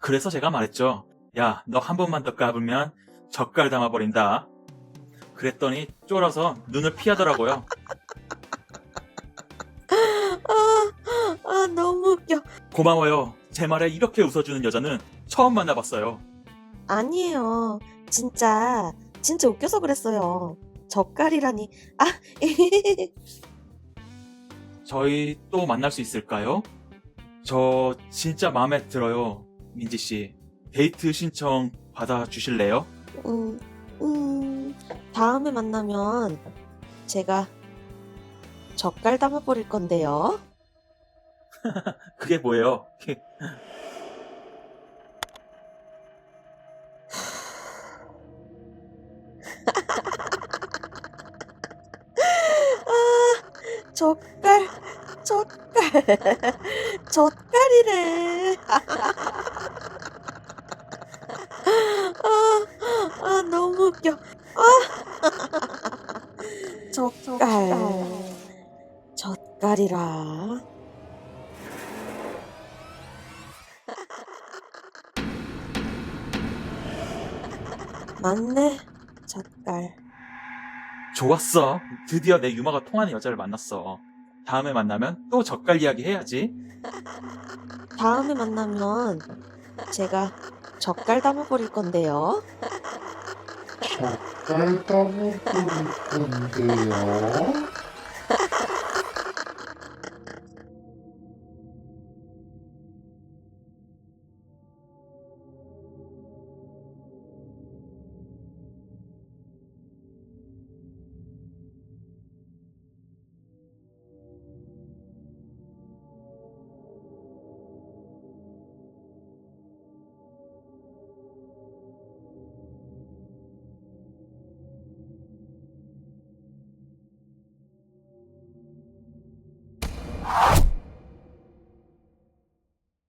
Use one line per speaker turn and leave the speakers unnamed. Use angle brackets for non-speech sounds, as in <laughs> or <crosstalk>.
그래서 제가 말했죠. 야, 너 한 번만 더 까불면 젓갈 담아버린다. 그랬더니 쫄아서 눈을 피하더라고요.
아, 아, 너무 웃겨.
고마워요. 제 말에 이렇게 웃어주는 여자는 처음 만나봤어요.
아니에요. 진짜, 진짜 웃겨서 그랬어요. 젓갈이라니. 아, <laughs>
저희 또 만날 수 있을까요? 저 진짜 마음에 들어요. 민지 씨. 데이트 신청 받아 주실래요?
음, 음, 다음에 만나면 제가 젓갈 담아버릴 건데요. <laughs>
그게 뭐예요? <laughs>
아, 젓갈, 젓갈, <laughs> 젓갈이래. 아, 아, 웃겨. 아, 젓갈, 젓갈이라. 맞네, 젓갈.
좋았어. 드디어 내 유머가 통하는 여자를 만났어. 다음에 만나면 또 젓갈 이야기 해야지.
다음에 만나면 제가 젓갈 담아버릴 건데요.
젓갈 담아볼 건데요.